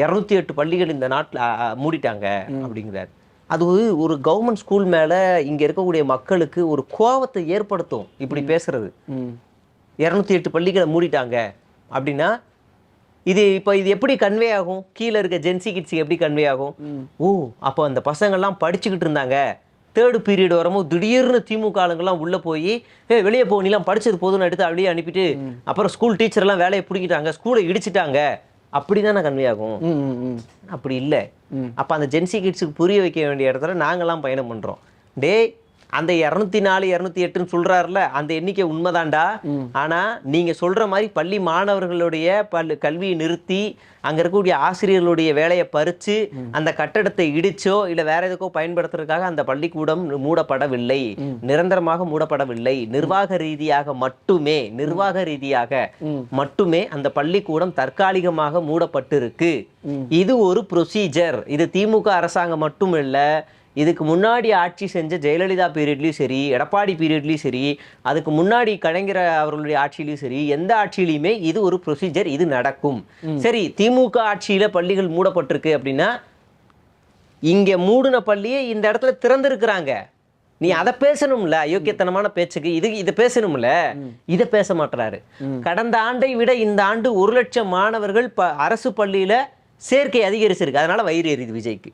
இரநூத்தி எட்டு பள்ளிகள் இந்த நாட்டில் மூடிட்டாங்க அப்படிங்கிறார். அது ஒரு- கவர்மெண்ட் ஸ்கூல் மேலே இங்கே இருக்கக்கூடிய மக்களுக்கு ஒரு கோவத்தை ஏற்படுத்தும் இப்படி பேசுறது. இரநூத்தி எட்டு பள்ளிகளை மூடிட்டாங்க அப்படின்னா இது இப்போ இது எப்படி கன்வே ஆகும்? கீழே இருக்க ஜென்சி கிட்ஸுக்கு எப்படி கன்வே ஆகும்? ஓ அப்போ அந்த பசங்கள்லாம் படிச்சுக்கிட்டு இருந்தாங்க. தேர்டு பீரியட் வரும்போது திடீர்னு திமுக ஆளுங்கெல்லாம் உள்ளே போய் ஏ வெளியே போ நீலாம் படிச்சது போதும்னு எடுத்து அப்படியே அனுப்பிட்டு அப்புறம் ஸ்கூல் டீச்சர்லாம் வேலையை பிடிக்கிட்டாங்க ஸ்கூலை இடிச்சிட்டாங்க. அப்படி தானே கன்வே ஆகும். அப்படி இல்லை. அப்போ அந்த ஜென்சி கிட்ஸுக்கு புரிய வைக்க வேண்டிய இடத்துல நாங்கெல்லாம் பயணம் பண்ணுறோம் டேய் அந்த இரநூத்தி நாலு இரநூத்தி எட்டுன்னு சொல்றாருல அந்த எண்ணிக்கை உண்மைதான்டா. ஆனா நீங்க சொல்ற மாதிரி பள்ளி மாணவர்களுடைய பள்ளி கல்வியை நிறுத்தி அங்க இருக்கக்கூடிய ஆசிரியர்களுடைய வேலையை பறிச்சு அந்த கட்டடத்தை இடிச்சோ இல்ல வேற எதுக்கோ பயன்படுத்துறதுக்காக அந்த பள்ளிக்கூடம் மூடப்படவில்லை. நிரந்தரமாக மூடப்படவில்லை. நிர்வாக ரீதியாக மட்டுமே நிர்வாக ரீதியாக மட்டுமே அந்த பள்ளிக்கூடம் தற்காலிகமாக மூடப்பட்டிருக்கு. இது ஒரு ப்ரொசீஜர் இது திமுக அரசாங்கம் மட்டும் இல்ல இதுக்கு முன்னாடி ஆட்சி செஞ்ச ஜெயலலிதா பீரியட்லயும் சரி எடப்பாடி பீரியட்லயும் சரி அதுக்கு முன்னாடி கலைஞர் அவர்களுடைய ஆட்சியிலயும் சரி எந்த ஆட்சியிலையுமே இது ஒரு ப்ரொசீஜர் இது நடக்கும். சரி திமுக ஆட்சியில பள்ளிகள் மூடப்பட்டிருக்கு அப்படின்னா இங்க மூடின பள்ளியை இந்த இடத்துல திறந்திருக்கிறாங்க. நீ அதை பேசணும்ல அயோக்கியத்தனமான பேச்சுக்கு இது இதை பேசணும்ல இதை பேச மாட்டாரு கடந்த ஆண்டை விட இந்த ஆண்டு ஒரு லட்சம் மாணவர்கள் ப அரசு பள்ளியில சேர்க்கை அதிகரிச்சிருக்கு. அதனால வயிறு எரியுது விஜய்க்கு.